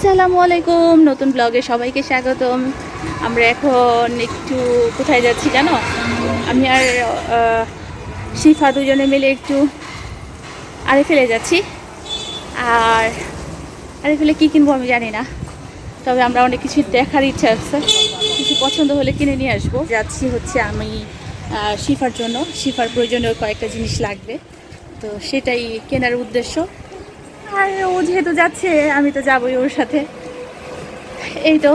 আসসালামু আলাইকুম, নতুন ব্লগে সবাইকে স্বাগতম। আমরা এখন একটু কোথায় যাচ্ছি জানো? আমি আর শিফা দুজনে মিলে একটু আরে ফেলে যাচ্ছি। আর আরে ফেলে কী কিনবো আমি জানি না, তবে আমরা অনেক কিছু দেখার ইচ্ছা আছে। কিছু পছন্দ হলে কিনে নিয়ে আসব। যাচ্ছি হচ্ছে আমি শিফার জন্য। শিফার প্রয়োজনীয় কয়েকটা জিনিস লাগবে। তো সেটাই কেনার উদ্দেশ্য। আর, ও যেহেতু যাচ্ছে, আমি তো যাবোই ওর সাথে। এই তো।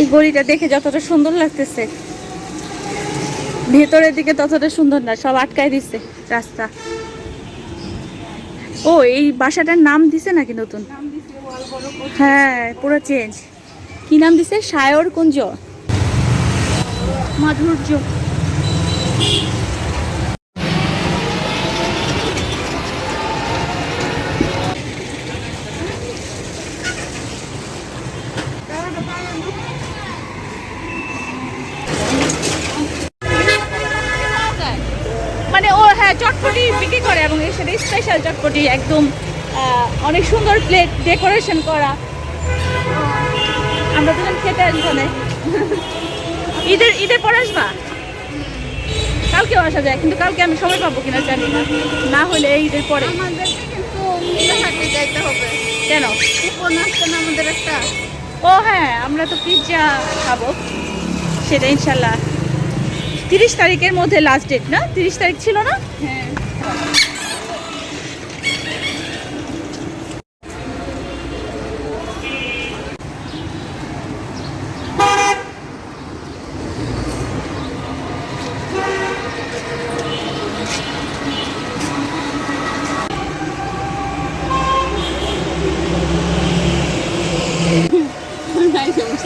এই গলিটা দেখে যতটা সুন্দর লাগতেছে। ভেতরের দিকে ততটা সুন্দর না, সব আটকায় দিচ্ছে রাস্তা। ও, এই বাসাটার নাম দিছে নাকি নতুন? হ্যাঁ পুরো চেঞ্জ কি নাম দিছে? সায়র কুঞ্জ। মাধুর্য। মানে ও হ্যাঁ চটপটি বিক্রি করে এবং এর সাথে স্পেশাল চটপটি একদম অনেক সুন্দর প্লেট ডেকোরেশন করা। আমরা দুজন খেতে ওখানে ঈদের ঈদের পরে আসবা? কালকেও আসা যায় কিন্তু কালকে আমি সময় পাবো কিনা জানি না। না হলে এই ঈদের পরে। কেন? আমাদের একটা। ও হ্যাঁ আমরা তো পিৎজা খাব। সেটা ইনশাল্লাহ। তিরিশ তারিখের মধ্যে লাস্ট ডেট না? তিরিশ তারিখ ছিল না? হ্যাঁ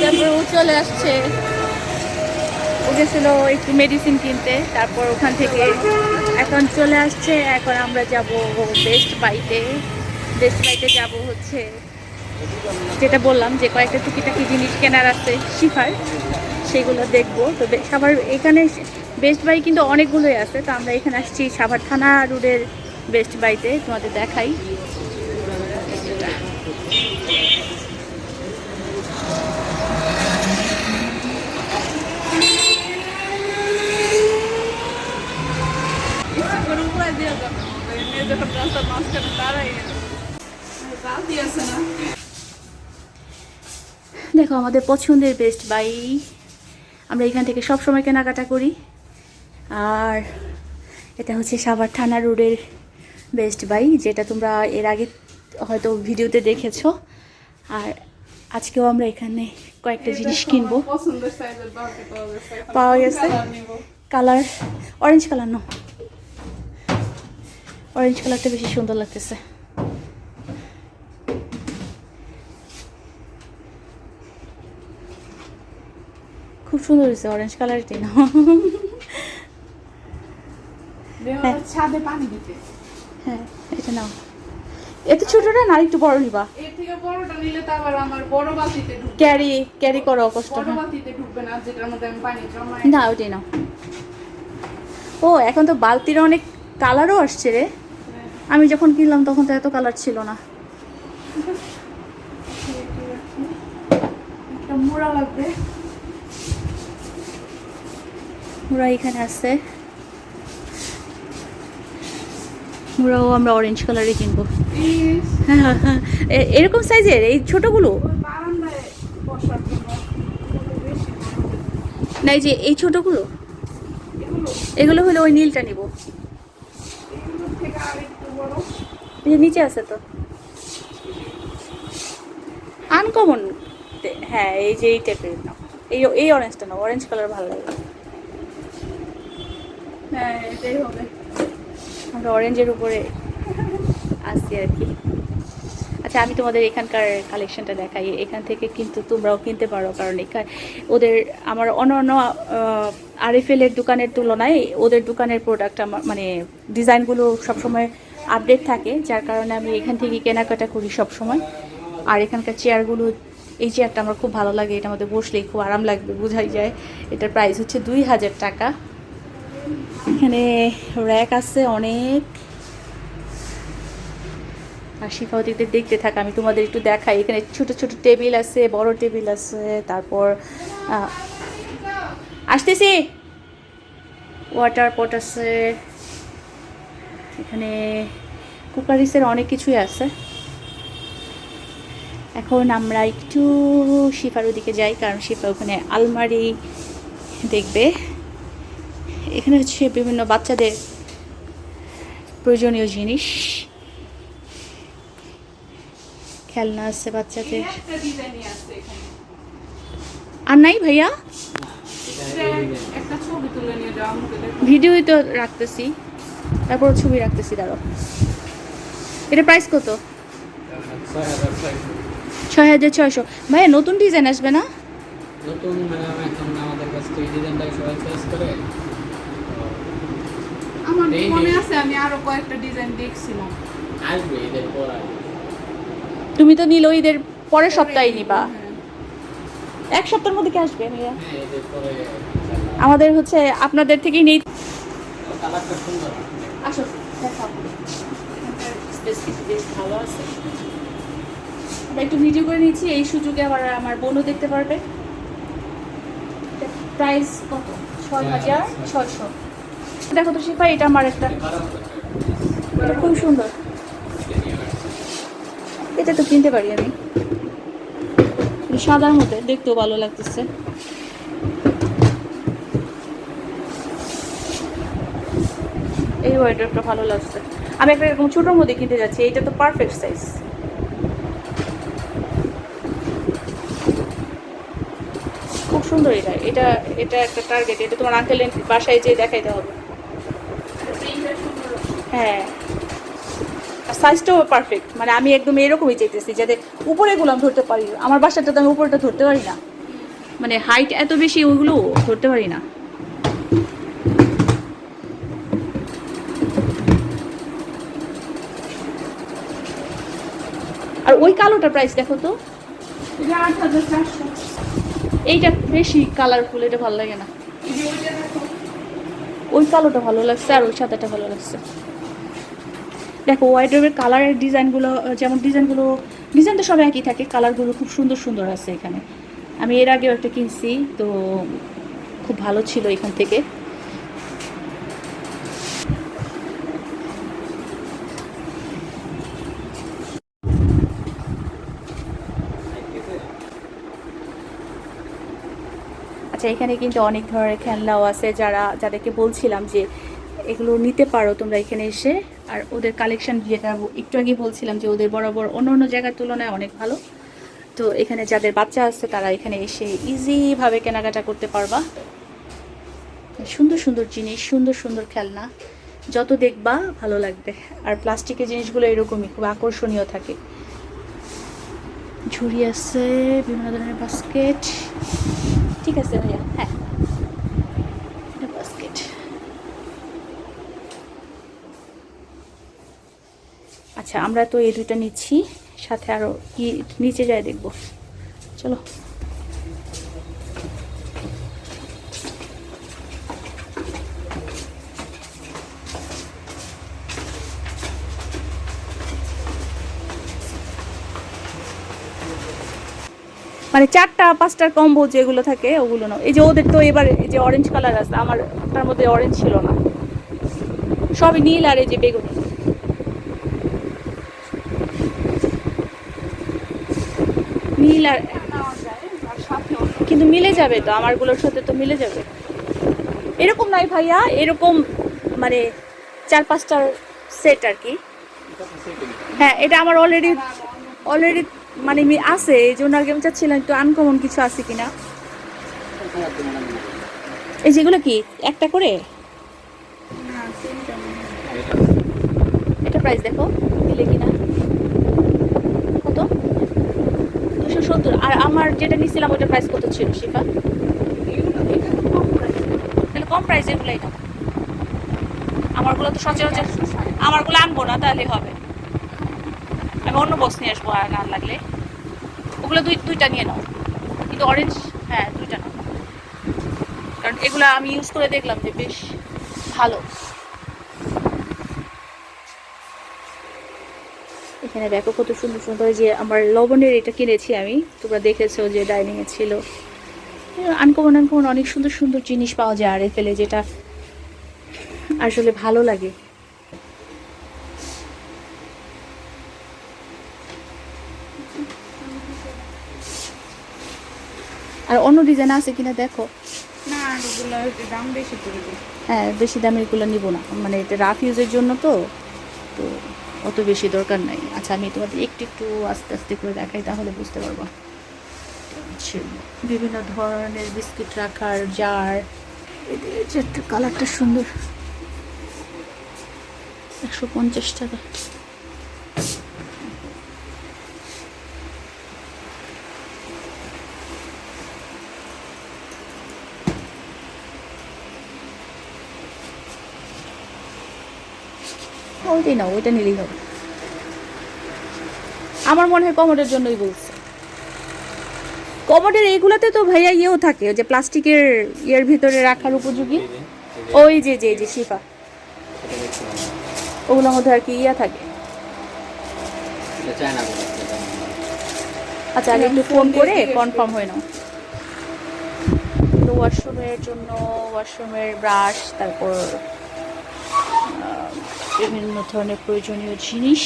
তারপর ও চলে আসছে ও গেছিল একটু মেডিসিন কিনতে, তারপর ওখান থেকে এখন চলে আসছে। এখন আমরা যাব বেস্ট বাইতে বেস্ট বাইতে যাব হচ্ছে যেটা বললাম যে কয়েকটা টুকিটাকি জিনিস কেনার আছে, শিফার। সেগুলো দেখব। তো সাভার এখানে বেস্ট বাই কিন্তু অনেকগুলোই আছে। তো আমরা এখানে আসছি সাভার থানা রোডের বেস্ট বাইতে তোমাদের দেখাই গরম করে দিয়ে যাবে মেয়ে যখন রাস্তার মাঝখানে দাঁড়াই রাত দিয়েছে না দেখো আমাদের পছন্দের বেস্ট বাই আমরা এখান থেকে সব সময় কেনাকাটা করি। আর এটা হচ্ছে সাভার থানা রোডের বেস্ট বাই যেটা তোমরা এর আগে হয়তো ভিডিওতে দেখেছ। আর আজকেও আমরা এখানে কয়েকটা জিনিস কিনবো। পাওয়া গেছে? Colour orange colour no orange কালারটা বেশি সুন্দর লাগতেছে। খুব সুন্দর হয়েছে অরেঞ্জ কালারটাই না? হ্যাঁ। ছাদে পানি দিতে। হ্যাঁ এটা নাও। এত ছোটটা না একটু বড় নিবা। এর থেকে বড়টা নিলে তো আবার আমার বড় বালতিতে ঢুকবে। ক্যারি ক্যারি করো কষ্ট বড় বালতিতে ঢুকবে না যেটার মধ্যে আমি পানি জমাই না ওইটাই নাও। ও এখন তো বালতির অনেক কালারও আসছে রে। আমি যখন কিনলাম তখন তো এত কালার ছিল না। মোড়া লাগবে। এখানে আছে। ওরাও আমরা অরেঞ্জ কালারে কিনবো। এরকম সাইজের এই ছোটগুলো? ওই বারান্দায় বসার জন্য। এগুলো বেশি না এই যে এই ছোটগুলো? এগুলো হলো ওই নীলটা নিব। এই যে নিচে আছে তো। আনকমন হ্যাঁ এই যে এই টাইপের নাও। এই এই অরেঞ্জটা নাও অরেঞ্জ কালার ভালো লাগে। হ্যাঁ এটাই হবে। আমরা অরেঞ্জের উপরে আসছি আর কি। আচ্ছা আমি তোমাদের এখানকার কালেকশনটা দেখাই। এখান থেকে কিন্তু তোমরাও কিনতে পারো কারণ এখানে ওদের আমার অন্য অন্য আরএফএলের দোকানের তুলনায় ওদের দোকানের প্রোডাক্ট আমার মানে ডিজাইনগুলো সবসময় আপডেট থাকে, যার কারণে আমি এখান থেকে কেনাকাটা করি সব সময় আর এখানকার চেয়ারগুলো, এই চেয়ারটা আমার খুব ভালো লাগে এটা আমাদের বসলেই খুব আরাম লাগবে, বোঝাই যায়। এটার প্রাইস হচ্ছে দুই হাজার টাকা। এখানে র্যাক আছে অনেক। আর শিফাওতিতে দেখতে থাকা, আমি তোমাদের একটু দেখাই। এখানে ছোট ছোট টেবিল আছে, বড় টেবিল আছে, তারপর আসতেছি। ওয়াটার পট আছে। এখানে কুকারিসের অনেক কিছুই আছে। এখন আমরা একটু শিফার ওদিকে যাই কারণ শিফা ওখানে আলমারি দেখবে। এখানে হচ্ছে বিভিন্ন বাচ্চাদের প্রয়োজনীয় জিনিস। খেলনা আছে বাচ্চাদের। আর নাই ভাইয়া? ভিডিওই তো রাখতেছি। তারপর ছবি রাখতেছি দাঁড়ো এটা প্রাইস কত? ছয় হাজার ছয়শো। ভাইয়া নতুন ডিজাইন আসবে না? নতুন ম্যাডাম এখন আমাদের কাছে এই ডিজাইনটাই সবাই চয়েস করে। আমার মনে আছে আমি আরও কয়েকটা ডিজাইন দেখছিলাম। আসবে ঈদের পর তুমি তো নিল ঈদের পরের সপ্তাহে নিবা। হ্যাঁ। এক সপ্তাহের মধ্যে কি আসবে ভাইয়া হ্যাঁ আমাদের হচ্ছে আপনাদের থেকেই নেই। কালারটা সুন্দর। আসো ভালো আছে আমরা একটু ভিডিও করে নিয়েছি এই সুযোগে আবার আমার বোনও দেখতে পারবে। প্রাইস কত? ছয় হাজার ছয়শো। দেখো তো শিফা এটা আমার একটা। খুব সুন্দর। এটা তো কিনতে পারি আমি। সাদার মধ্যে দেখতেও ভালো লাগতেছে। এই ওয়াইড্রপটা ভালো লাগছে। আমি একটা এরকম ছোটোর মধ্যে কিনতে যাচ্ছি এটা তো পারফেক্ট সাইজ খুব সুন্দর এটা। এটা এটা একটা টার্গেট এটা তোমার আঙ্কেলের বাসায় যেয়ে দেখাইতে হবে। হ্যাঁ। সাইজটাও পারফেক্ট মানে আমি একদম এরকমই চাইতেছি, যাতে উপরে গুলো আমি ধরতে পারি। আমার বাসাটা তো আমি উপরেটা ধরতে পারি না। মানে হাইট এত বেশি, ওইগুলো ধরতে পারি না। আর ওই কালোটার প্রাইস দেখো তো। এইটা বেশি কালারফুল এটা ভালো লাগে না। ওই কালোটা ভালো লাগছে আর ওই সাদাটা ভালো লাগছে। দেখো ওয়াইড্রোবের কালারের ডিজাইনগুলো যেমন ডিজাইনগুলো ডিজাইন তো সব একই থাকে কালারগুলো খুব সুন্দর সুন্দর আছে এখানে। আমি এর আগেও একটা কিনছি তো খুব ভালো ছিল এখান থেকে। আচ্ছা এখানে কিন্তু অনেক ধরনের খেলনাও আছে যারা, যাদেরকে বলছিলাম যে এগুলো নিতে পারো তোমরা এখানে এসে। আর ওদের কালেকশন যেটা একটু আগে বলছিলাম যে ওদের বরাবর অন্য অন্য জায়গার তুলনায় অনেক ভালো। তো এখানে যাদের বাচ্চা আছে তারা এখানে এসে ইজিভাবে কেনাকাটা করতে পারবা। সুন্দর সুন্দর জিনিস, সুন্দর সুন্দর খেলনা। যত দেখবা ভালো লাগবে। আর প্লাস্টিকের জিনিসগুলো এরকমই, খুব আকর্ষণীয় থাকে। ঝুড়ি আছে, বিভিন্ন ধরনের বাস্কেট। ঠিক আছে ভাইয়া হ্যাঁ। বাস্কেট আচ্ছা আমরা তো এই দুটো নিচ্ছি, সাথে আরও কি নিচে যায় দেখব। চলো। মানে চারটা, পাঁচটার কম্বো যেগুলো থাকে ওগুলো না এই যে ওদের তো এবার এই যে অরেঞ্জ কালার আছে, আমার তার মধ্যে অরেঞ্জ ছিল না। সবই নীল আর এই যে বেগুনি। নীল আর কিন্তু মিলে যাবে তো, আমারগুলোর সাথে তো মিলে যাবে। এরকম নাই ভাইয়া, এরকম মানে চার, পাঁচটার সেট আর কি। হ্যাঁ এটা আমার অলরেডি অলরেডি মানে আছে, এই জন্য আগে আমি চাচ্ছিলাম একটু আনকমন কিছু আছে কিনা? এই যেগুলো কি, একটা করে? না এটা প্রাইস দেখো, দিলে কিনা? কত? দুশো সত্তর। আর আমার যেটা নিয়েছিলাম ওটা প্রাইস কত ছিল, শিফা। তাহলে কম প্রাইস এগুলোই নাও আমারগুলো তো সচরাচর আমারগুলো আনব না, তাহলে হবে। আমি অন্য বক্স নিয়ে আসব, আর না লাগলে। ওগুলো দুই, দুইটা নিয়ে নাও। কিন্তু অরেঞ্জ হ্যাঁ দুইটা নাও। কারণ এগুলো আমি ইউজ করে দেখলাম যে বেশ ভালো। এখানে দেখো কত সুন্দর সুন্দর যে আমার লবণের এটা কিনেছি আমি। তোমরা দেখেছ যে ডাইনিংয়ে ছিল। আনকমন আনকমন অনেক সুন্দর সুন্দর জিনিস পাওয়া যায় আর ফেলে যেটা আসলে ভালো লাগে। আর অন্য ডিজাইন আছে কিনা দেখো। না এগুলো একটু দাম বেশি হ্যাঁ বেশি দামের এগুলো নিব না। মানে এটা রাফ ইউজের জন্য তো তো অত বেশি দরকার নাই। আচ্ছা আমি তোমাদের একটু একটু আস্তে আস্তে করে দেখাই তাহলে বুঝতে পারব। আচ্ছা, বিভিন্ন ধরনের বিস্কিট রাখার জার কালারটা সুন্দর। একশো পঞ্চাশ টাকা। ওইটাই না ওইটা নিলেই হবে। আমার মনে হয় কমোডের জন্যই বলছে। কমোডের এইগুলাতে তো ভাইয়া ইয়েও থাকে যে প্লাস্টিকের ইয়ের ভিতরে রাখার উপযোগী। ওই যে যে যে শিফা। ওগুলোর মধ্যে আর কি ইয়া থাকে। আচ্ছা আগে একটু ফোন করে কনফার্ম হয়ে নাও। তো ওয়াশরুমের জন্য ওয়াশরুমের ব্রাশ তারপর বিভিন্ন ধরনের প্রয়োজনীয় জিনিস।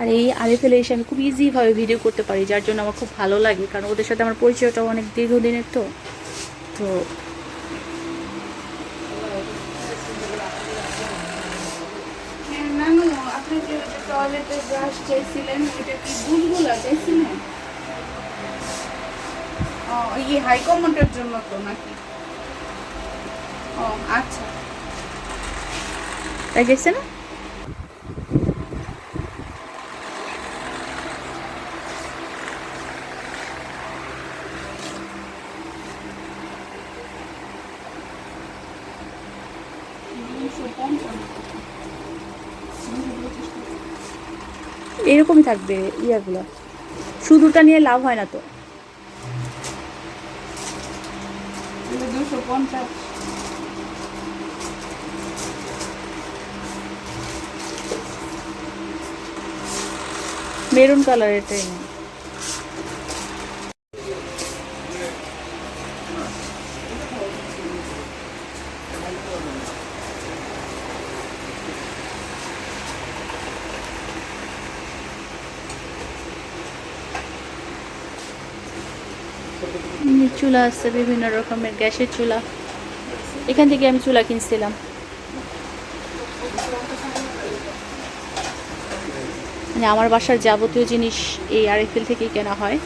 আর এই আরএফএল এসে আমি খুব ইজিভাবে ভিডিও করতে পারি, যার জন্য আমার খুব ভালো লাগে, কারণ ওদের সাথে আমার পরিচয়টাও অনেক দীর্ঘদিনের তো। তো হ্যাঁ আপনি যে টয়লেটের ব্রাশ চাইছিলেন, ওইটা কি চাইছিলেন? ইয়ে হাই কমোডের জন্য তো নাকি? ও আচ্ছা। তাই গেছে না? এরকমই থাকবে ইয়াগুলো। শুধুটা নিয়ে লাভ হয় না তো। দুশো পঞ্চাশ। মেরুন কালার এটাই চুলা আছে, বিভিন্ন রকমের গ্যাসের চুলা। এখান থেকে আমি চুলা কিনছিলাম। মানে আমার বাসার যাবতীয় জিনিস এই আরএফএল থেকেই কেনা হয়।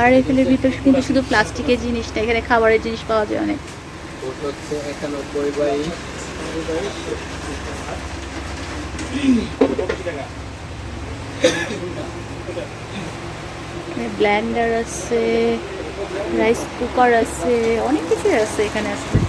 আরএফএলের ভিতরে কিন্তু শুধু প্লাস্টিকের জিনিস না এখানে খাবারের জিনিস পাওয়া যায় অনেক। ব্ল্যান্ডার আছে রাইস কুকার আছে অনেক কিছুই আছে এখানে আসলে।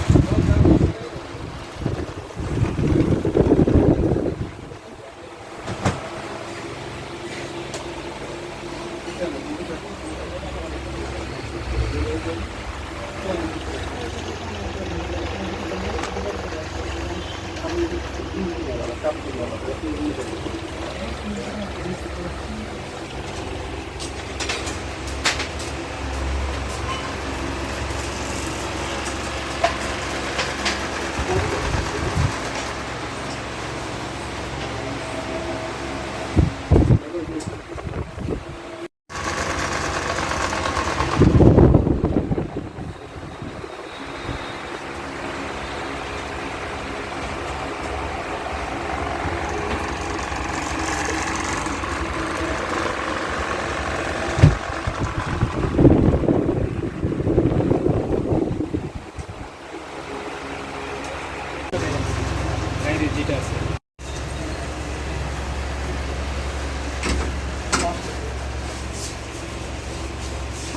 বাইরে যেটা আছে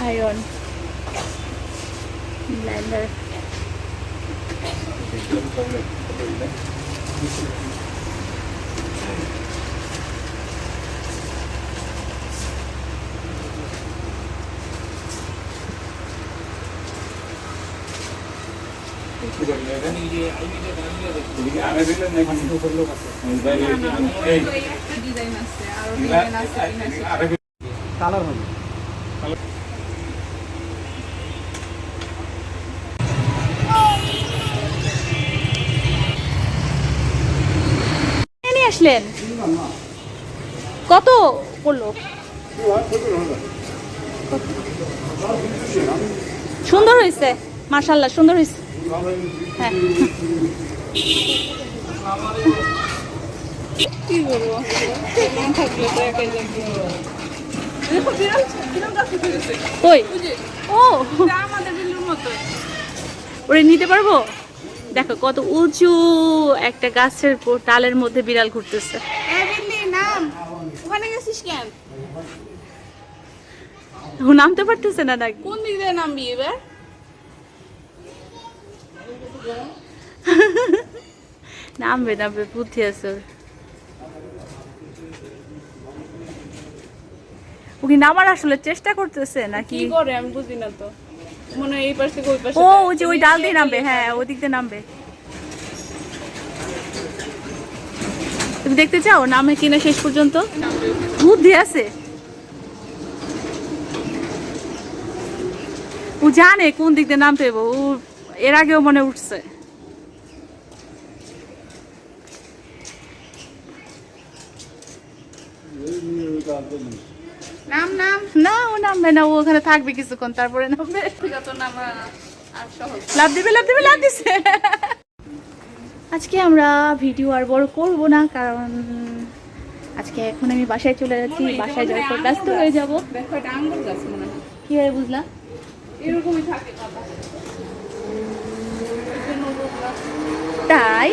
আয়রন ব্লেন্ডার আসলেন কত? পড়ল সুন্দর হয়েছে মার্শাল্লাহ সুন্দর হয়েছে হ্যাঁ কি করব থাকলে তো একাই লাগবে দেখো বিড়াল বিড়াল গাছ উঠে গেছে কই? বুঝে ও। আমাদের বিল্লুর মতো ওরে নিতে পারব? দেখো কত উঁচু একটা গাছের ডালের মধ্যে বিড়াল ঘুরতেছে। নাম। ওখানে গেছিস কেন? নামতে পারতেছে না নাকি? কোন দিক দিয়ে নামবি এবার? নামবে নামবে বুদ্ধি আছে। ও কি নামার আসলে চেষ্টা করতেছে নাকি? কি করে? আমি বুঝি না তো। মনে এই পাশ থেকে ওই পাশে ও যে ওই ডাল দিয়ে নামবে হ্যাঁ ওদিক দিয়ে নামবে। তুমি দেখতে চাও? নামে কিনা শেষ পর্যন্ত? বুদ্ধি আছে। ও জানে কোন দিক দিয়ে নামতে হবে। ও এর আগেও মনে উঠছে। নাম নাম। না ও নামবে না ও ওখানে থাকবে কিছুক্ষণ তারপরে নামবে। লাভ দিবে লাভ দিবে লাভ দিছে। আজকে আমরা ভিডিও আর বড় করব না কারণ আজকে এখন আমি বাসায় চলে যাচ্ছি বাসায় যাওয়ার পর ব্যস্ত হয়ে যাব। মনে হয়। বুঝলাম এরকমই থাকে পাতা এই জন্য বললাম। তাই?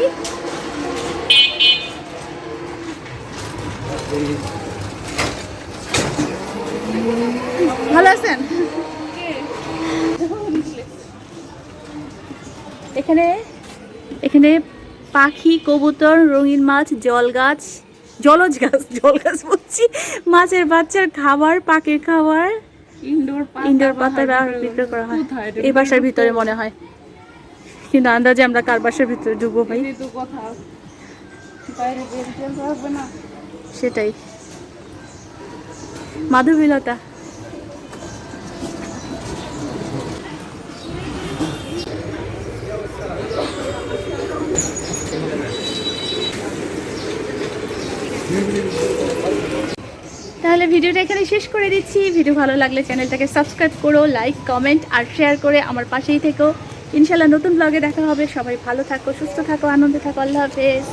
ভালো আছেন? এখানে এখানে পাখি কবুতর রঙিন মাছ জল গাছ জলজ গাছ জল গাছ বলছি। মাছের বাচ্চার খাবার পাখির খাবার ইনডোর পাতা ইনডোর পাতা ভিতরে বিক্রি করা হয়। এই বাসার ভিতরে মনে হয়। কিন্তু আন্দাজে আমরা কার বাসার ভিতরে ঢুকবো ভাই? সেটাই। মাধবীলতা। তাহলে ভিডিওটা এখানে শেষ করে দিচ্ছি। ভিডিও ভালো লাগলে চ্যানেলটাকে সাবস্ক্রাইব করো লাইক কমেন্ট আর শেয়ার করে আমার পাশেই থেকো। ইনশাল্লাহ নতুন ব্লগে দেখা হবে। সবাই ভালো থাকো সুস্থ থাকো আনন্দে থাকো। আল্লাহ হাফেজ।